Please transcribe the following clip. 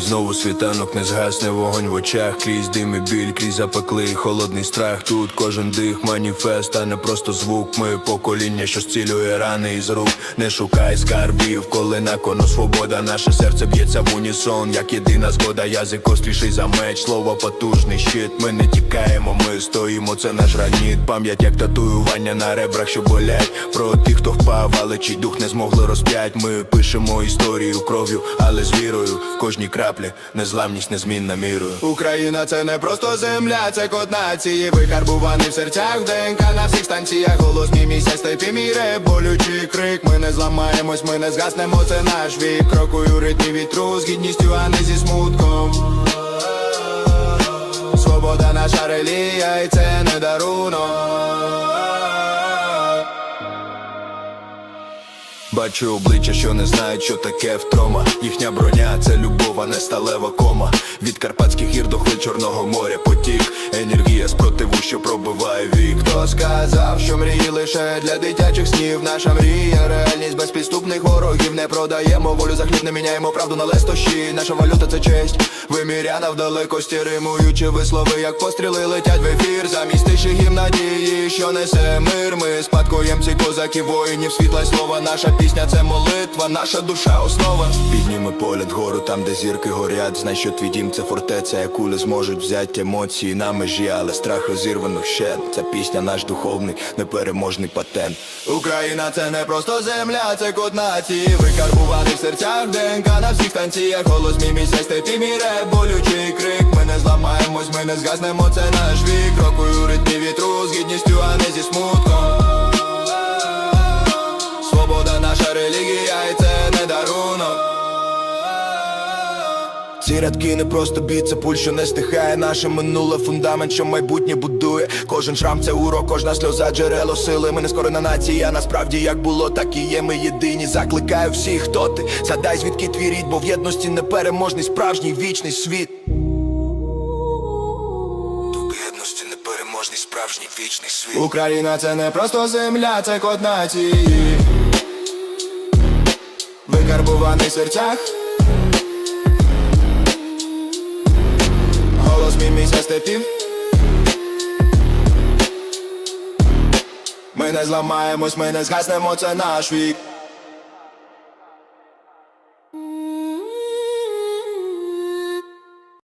Знову світанок не згасне вогонь в очах, крізь дим і біль, крізь запеклий холодний страх. Тут кожен дих, маніфест, а не просто звук. Ми покоління, що зцілює рани із рук. Не шукай скарбів, коли на кону свобода. Наше серце б'ється в унісон, як єдина згода. Язик остріший за меч, слово потужний щит. Ми не тікаємо, ми стоїмо, це наш граніт. Пам'ять як татуювання на ребрах, що болять. Про тих, хто впав, але чий дух не змогли розп'ять. Ми пишемо історію кров'ю, але з вірою в кожній краплі. Незламність незмінна мірою. Україна це не просто земля, це код нації Викарбуваний в серцях, ДНК на всіх станціях. Голос мій місяць степі міре, болючий крик. Ми не зламаємось, ми не згаснемо, це наш вік. Крокую ритмі вітру з гідністю, а не зі смутком. Свобода наша релія, і це не дарунок Бачу обличчя, що не знають, що таке втрома. Їхня броня це любов, а не сталева кома. Від Карпатських гір до хвиль Чорного моря потік. Енергія спротиву, що пробиває вік. Хто сказав, що мрії лише для дитячих снів Наша мрія, реальність без підступних ворогів Не продаємо волю за хліб, не міняємо правду на лестощі Наша валюта це честь, виміряна в далекості Римуючи вислови, як постріли летять в ефір Замість тиші гімн надії, що несе мир Ми спадкоємці козаків, воїнів, світла й слова Наша пісня це молитва, наша душа основа Підніми погляд гору, там, де зірки горять. Знай, що твій дім це фортеця, як кули зможуть взяти емоції на межі, але страх розірваних ще. Ця пісня наш духовний, непереможний патент. Україна це не просто земля, це код нації Викарбуваний в серцях, ДНК на всіх станціях Голос мій місяць степі міре, болючий крик Ми не зламаємось, ми не згаснемо, це наш вік Крокую у ритмі вітру з гідністю, а не зі смутком ці рядки не просто бій, це пуль, що не стихає. Наше минуле фундамент, що майбутнє будує. Кожен шрам це урок, кожна сльоза джерело сили. Ми не скорена нація, насправді як було, так і є. Ми єдині, закликаю всіх, хто ти? Задай звідки твій рід, бо в єдності непереможний справжній вічний світ. Непереможний справжній вічний світ. Україна це не просто земля, це код нації. Викарбуваний в серцях мій степів Ми не зламаємось, ми не згаснемо, це наш вік